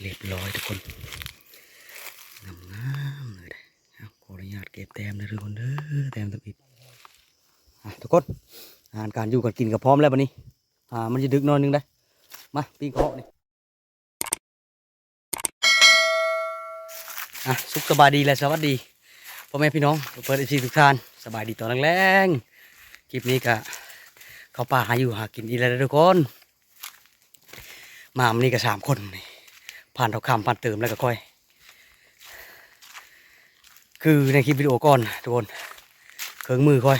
เรียบร้อยทุกคนงามงามเลยนะขออนุญาตเก็บแต้มนะทุกคนเด้อแต้มตะปิดทุกคนอาหารการอยู่กันกินกับพร้อมแล้วบันนี้อ่ามันจะดึกนอนนึงได้มาปีนเคาะนี่อะสุขสบายดีและสวัสดีพ่อแม่พี่น้องเปิดไอซีทุกท่านสบายดีตอนแรงๆคลิปนี้ก็เขาป่าหาอยู่หากินอีแล้วนะทุกคน มามันนี่ก็สามคนนี่ ผ่านเราคำผ่านเติมแล้วก็ค่อย คือในคลิปวิดีโอก่อนทุกคนเครื่องมือค่อย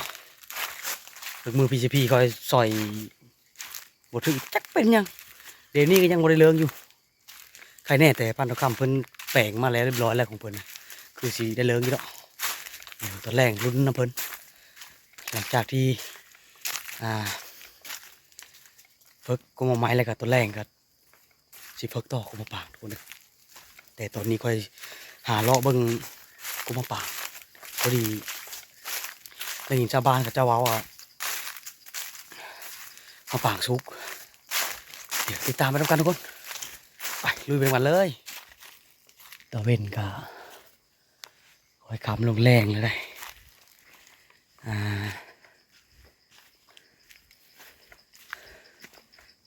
เครื่องมือพีซีพีค่อยซอยบทถึงจักเป็นยังเดี๋ยวนี้ก็ยังบริเลิงอยู่ใครแน่แต่ผ่านเราคำเพิ่นแปลงมาแล้วเรียบร้อยแล้วของเพิ่นคือสีได้เลิงอยู่แล้วเดี๋ยวตอนแรกรุ่นน้ำเพิ่นหลังจากที่อ่าเฟิกกุมไม้แล้วก็ตัวแรงก็ สิเพิกต่อกุมปางทุกคนแต่ตอนนี้ค่อยหาเลาะเบิ่งกุมปางพอดีได้ยินชาวบ้านกับเจ้าว้าว่ามาปางสุกเดี๋ยวติดตามไปด้วยกันทุกคนไปลุยไปกันเลยตะเวนก็คอยคำลงแรงเลยได้อ่า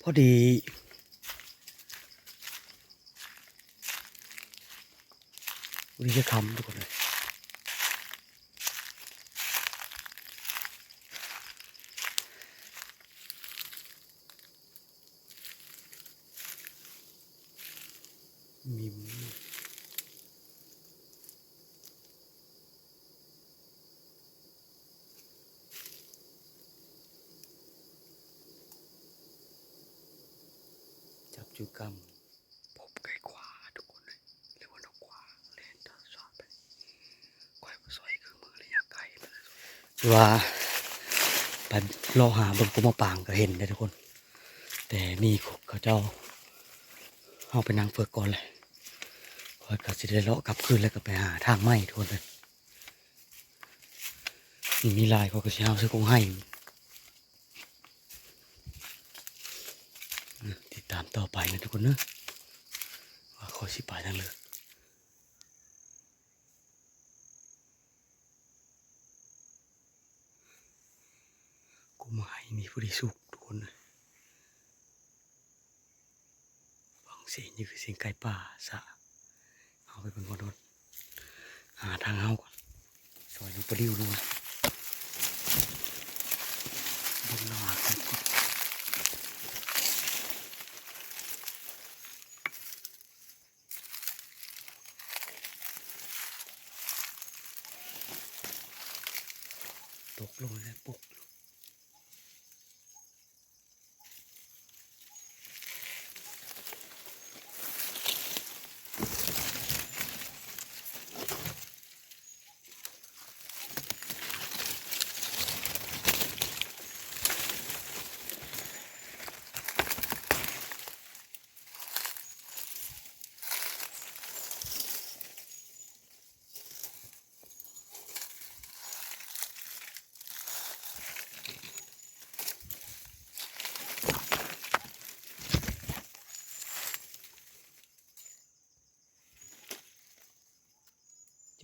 พอดี วิธีคำทุกคนเลยมีมจับจูกรรมพบไก่ขวาทุกคนเลยเรียกว่านกขวาเล่นทอดสอบไปควายมาซอยคือมือระยะไกลไปเลย ว่าไปรอหาเบิ่งกุมาปางก็เห็นเลยทุกคน แต่นี่เขาเจ้าเอาไปนั่งเฟิกก่อนเลยคอยกับสิได้เลาะกลับคืนแล้วก็ไปหาทางไม้ทุกคนเลยนี่มีลายเขาก็สิเอาซื้อคงให้ติดตามต่อไปนะทุกคนเนอะว่าเขาสิไปทางเลย กู มีผู้ดีสุขทุกคนฟังเสียงนี่คือเสียงไก่ป่าสะเอาไปเป็นคนรถหาทางเอาก่อนซอยลูกปดิวดูนะบนนอนตกลงแล้วปุ๊บ เ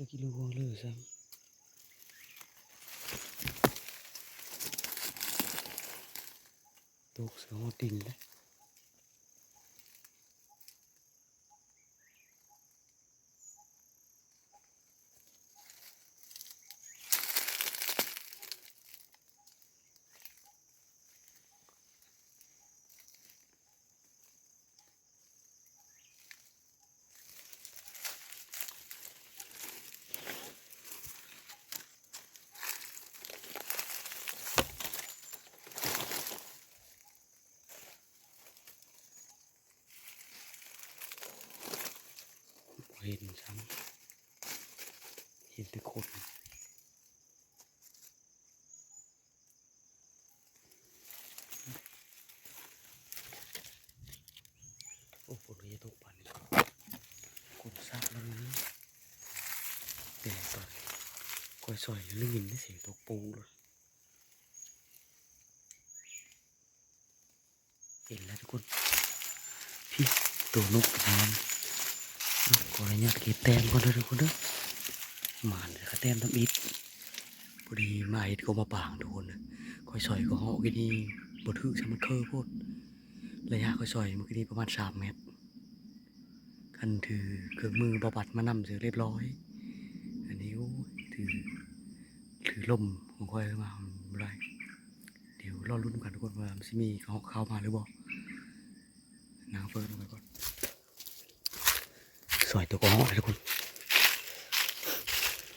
จะกิโลวงเลยซ้ำตกเสือหัวตินเลยบ่ เห็นซ้ำเห็นแต่คนโอ้ฝนจะตกปันนี้คนซากแล้วนี้แต่ตอนก้อยซอยลื่นได้เสียงตกปูเลยเห็นแล้วทุกคนพี่ตัวนกน้ำ ออนุญาตเก็บแต้มก่อนเด้อทุกคนเด้อมาเลยค่ะแต้มทำอิดพอดีมาอิดก็มาปางทุกคนนะคอยซอยก็เหาะกินนี่บดฮึกใช่มันเคอโพดระยะคอยซอยมันกินนี่ประมาณสามเมตรคันถือเครื่องมือบาบัดมานำเสร็จเรียบร้อย อันนี้โอ้ถือถือลมของคอยมาไม่ได้เดี๋ยวรอรุ่นกันทุกคนว่ามันสิมีเขาเข้ามาหรือเปล่านางเฟิร์นไปก่อน สวยตัวกองเลยทุกคน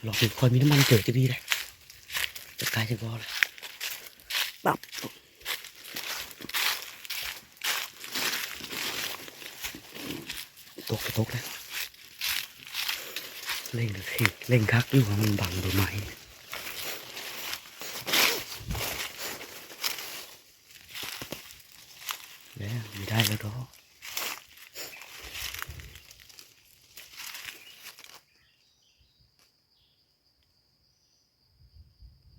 ลองดูคอยมีน้ำมันเจอจะดีเลยจะกลายจะบอเลยปับตกตกแล้วเล่งเลยสิเล่งคักอยู่ของมันบังใบไม้แล้วไม่ได้แล้วดอก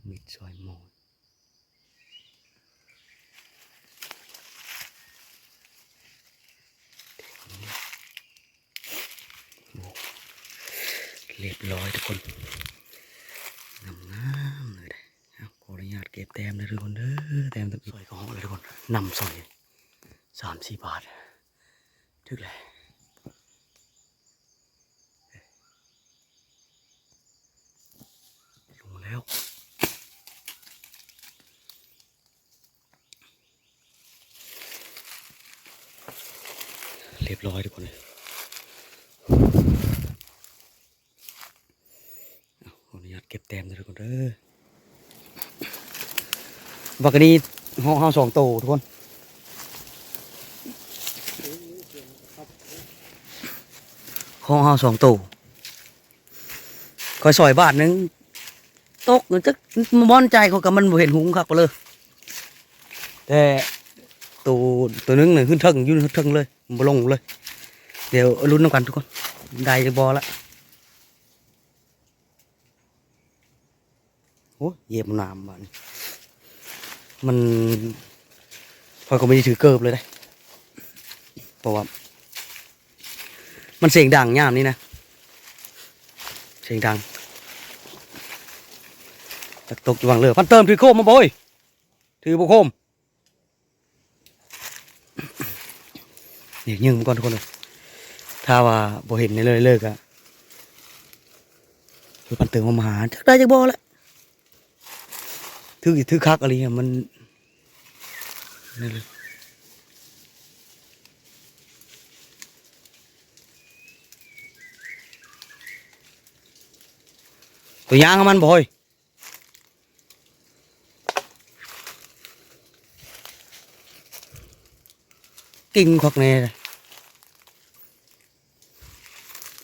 มิดซอยโมนโอ้ เรียบร้อยทุกคนงามงามเลยเด้อขออนุญาตเก็บแต้มเลยทุกคนเด้อแต้มตะซอยของเลยทุกคนนำซอยสามสี่บาทถึกเลยลงแล้วเรียบร้อยทุกคนเลยเอาขออนุญาตเก็บแต้มเลยทุกคนเด้อบักนี้ห้องห้าสองโตทุกคนห้องห้าสองโตคอยซอยบาทหนึงตกเงินจักมอนใจเขากับมันบ่เห็นหุงคักไปเลย แต่ตัวตัวหนึงเนี่ยขึ้นเทิงยืนเทิงเลยบ่ลงเลย เดี๋ยวลุ้นน้ำกันทุกคนได้จะบอละ อ้ยเหยียบน้ำบ้านมันพอยก็ไม่ได้ถือเกิบเลยได้เพราะว่ามันเสียงดังย่ามนี่นะเสียงดังจักตกอยู่วังเรือพันเติมถือโคมมาบ่อยถือบุโคมนี่ยิงมันก่อนทุกคนเลยถ้าว่าบ่เห็นในเลยเลิกอะคือปันเติมมาหาจักได้จักบ่และถือเลยตัว ยางของมันบ่อยกิ่งคักแน่เลย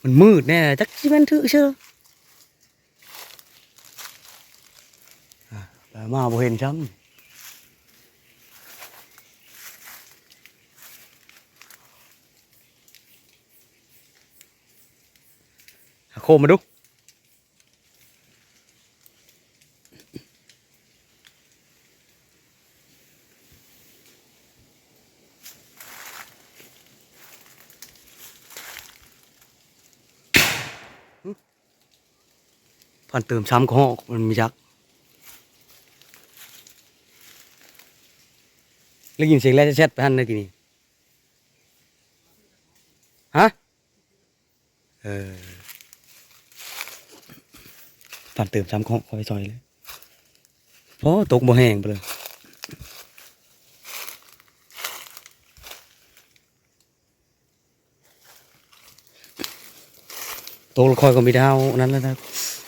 มันมืดแน่จักสิแมันถือเชื่ออะแต่ มาบ่เห็นช้ำโคมมาดูผ่านเติมช้ำของมันมียัก แล้วยินเสียงแล้วจะแชทไปหันเลยกี่นี่ฮะเออผ่านเติมช้ำของคอยซอยเลยเพราะตกบ่แห้งไปเลยตกคอยก็มีดาวนั้นแล้วนะ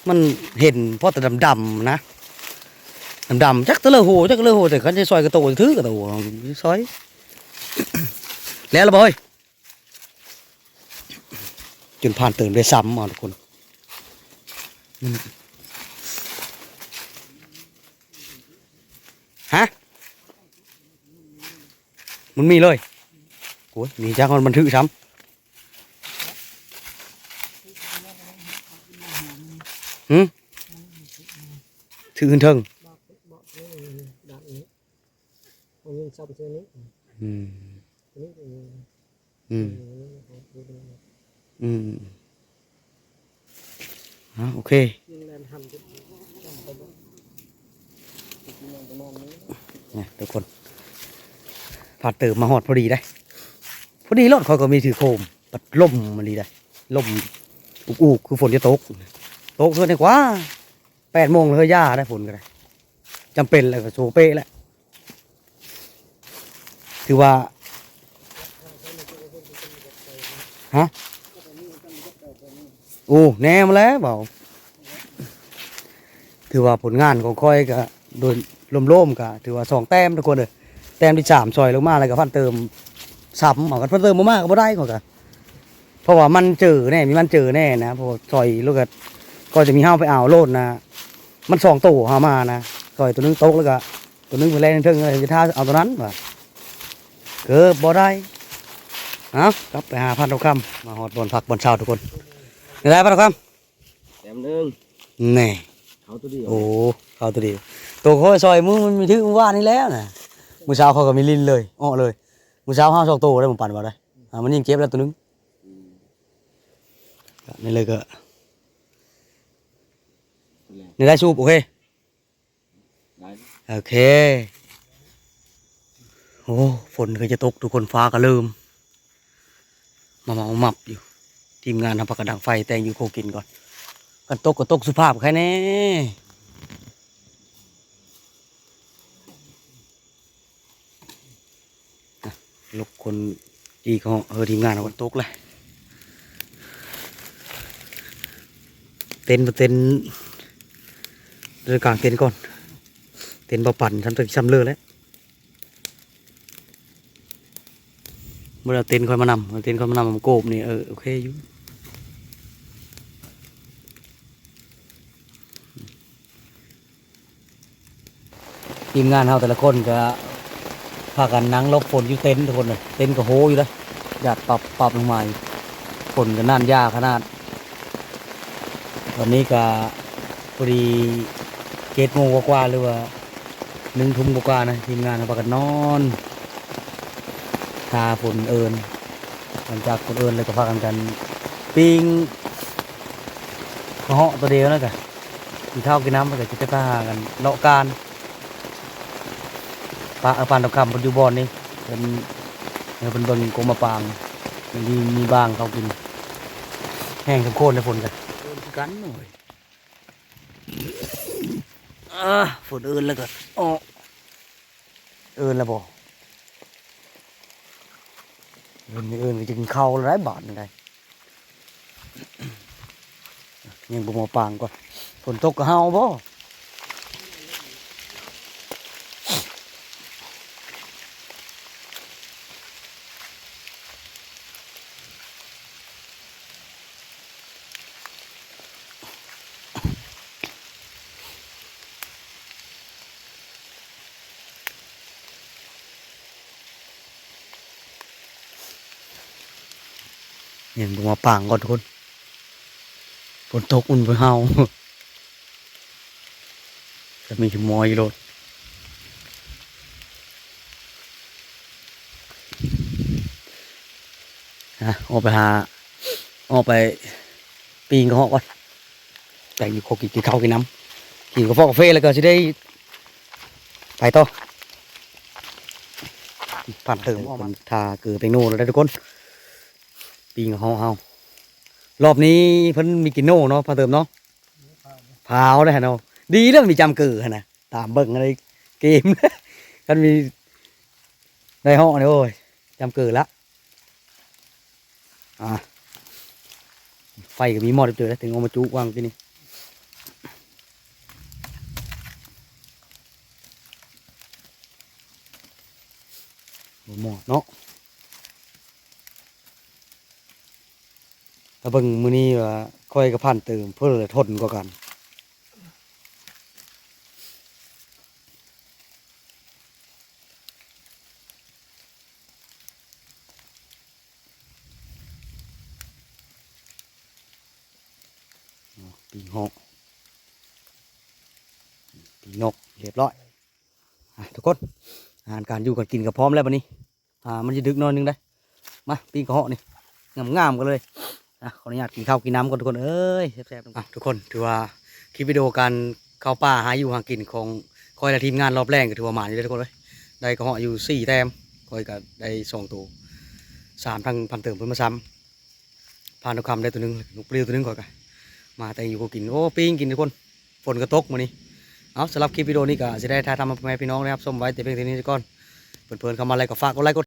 มันเห็นเพราะแต่ดำๆนะ ดำๆจักตะเลอโหจักตะเลอโหแต่เขาจะซอยกระโตถือกระโตซอย แล้วละบอยจนผ่านเติมได้ซ้ำอะทุกคนฮะมันมีเลยโอ้ยมีจักมันบันทึกซ้ำหืมถือขึ้นเทิง บอกบอกนี่ดับนี้ เอาเงินซับเสื้อนี้อืมตัวนี้ตัวนี้อืมดูดูอืมอะโอเคยิงแลนหันจะทำไปบ่กินนอนก็นอนนี้เนี่ยทุกคนผ่านเติมมาหอดพอดีได้ พอดีรถเขาก็มีถือโคมปัดล่มมันดีได้ล่มอุกอุกคือฝนจะตก ตกเท่านี้กว่าแปดโมงเลยย่าได้ฝนก็ได้จำเป็นแล้วก็โซเป้แล้ว ถือว่าฮะโอ้แน่มาแล้วเบาถือว่าผลงานของค่อยก็โดยร่มๆก็ถือว่าสองแต้มทุกคนเลยแต้มที่สามซอยลงมาแล้วก็พันเติมซ้ำเอากันพิ่มเติมมามากก็บ่ได้ก็กะเพราะว่ามันเจอแน่มีมันเจอแน่นะเพราะว่าซอยลูกก็ก็จะมีห้าวไปอ่าวโลดนะมันสองตัวหามานะซอยตัวหนึงโตกแล้วก็ตัวหนึงไปแล่นเทิงอะไรจะท่าเอาตัวนั้นว่ะ เกิดบ่ได้เอากลับไปหาพันเอาคำมาหอดบนผักบนเช้าทุกคนนี่ได้พันเอาคแถมหนึ่งำนี่เขาตัวเดียวโอ้เขาตัวเดียวตัวเขาซอยมือมันมีที่มือว่านนี่แล้วนะมือเช้าเขาก็มีลิ้นเลยอ้อเลยมือเช้าห้าสองตัวได้ผมปั่นมาได้อ่ามันยิงเก็บแล้วตัวหนึงนี่เลยก็นี่ได้สูบโอเคได้โอเค โอ้ฝนเคยจะตกทุกคนฟ้าก็เริ่ม มามามับอยู่ ทีมงานทำผักกระดังไฟแต่งอยู่โคกินก่อนกันตกก็ตกสุภาพแค่นี้อ่ลูกคนดีเขาเออทีมงานเอากันตกเลยเต้นเต้นเดินกลางเต้นก่อน เต้นบ่ปั่นทำตัวซ้ำเลือแล้ว เมื่อเราเต้นค่อยมานำเอาเต้นค่อยมานำมันโกบนี่เออโอเคอยู่ทีมงานเราแต่ละคนก็พากันนั่งลบฝนอยู่เต็นทุกคนเลยเต็นก็โหอยู่แล้วอยากปรับปรับลงมาฝนก็น่านยากขนาดวันนี้ก็พอดีเจ็ดโมงกว่าหรือว่าหนึ่งทุ่มกว่านะทีมงานเราพากันนอน ทาฝนเอิญหลังจากฝนเอิญเลยก็พากันกันปิ้งเหาะตัวเดียวนะกะกินข้าวกินน้ำไปกับจิตตาหากันเลาะการปลาเอาปานตะคำปัจจุบันนี้เป็นเป็นเบิ่งกรมปางมีมีบางเขากิน แห้งทั้งโคนเลยฝนกันกันหน่อยอ่าฝนเอินแล้วก็อ๋อเอินแล้วบ่เอื่นอื่นจึงเข้าวหลายบาทนี่ได้ยังบุมาปางก่อนฝนตกก็เฮาบ่ ปางก่อนทุกคนฝนตกอุ่นไปเฮาจะมีมอยรถฮะออกไปหาออกไปปีนกระหอกก่อนแต่งอยู่โคกินกินข้าวกินน้ำกินกาแฟกาแฟแล้วก็จะได้ ไปต่อปั่นเติมคนทาเกลือแตงโน่แล้วทุกคนปีนกระหอกเฮา รอบนี้เพิ่นมีกินโน่เนาะพาเติมเนาะพาวได้เนาะดีเรื่องมีจำเกือนะตามเบิ่งอะไรเกมกันมีในห้องนี่โอ้ยจำเกือละอ่าไฟก็มีหมอดเจอแล้วถึงเอามาจุวางที่นี่หมอดเนาะ ถ้าเบิ่งมื้อนี้ว่าค่อยกับพันเติมเพื่อทนกว่ากันปีหอกปีนกเรียบร้อยทุกคนอาหารการอยู่กันกินกับพร้อมแล้ววันนี้อ่ามันจะดึกนอยหนึงได้มาปีกระเหาะนี่งามๆกันเลย นะขออนุญาตกินข้าวกินน้ำก่อนทุกคนเอ้ยแซ่บๆทุกคนถือว่าคลิปวิดีโอการเข้าป่าหาอยู่หากินของคอยและทีมงานรอบแรกก็ถือว่าหมานอยู่เลยทุกคนเลยได้กระเหาะอยู่สี่แต้มคอยก็ได้สองตัวสามทางพันเติมเพิ่มมาซ้ำพานทุกคำได้ตัวหนึงลูกเปรี้ยวตัวหนึงก่อนกันมาแต่อยู่ก็กินโอ้ปิ้งกินทุกคนฝนก็ตกมื้อนี้เอาสำหรับคลิปวิดีโอนี้ก็จะได้ถ่ายทำมาให้พี่น้องนะครับส้มไว้แต่เพียงเท่านี้ก่อนเพื่อนๆเข้ามาอะไรก็ฝากกดไลค์กด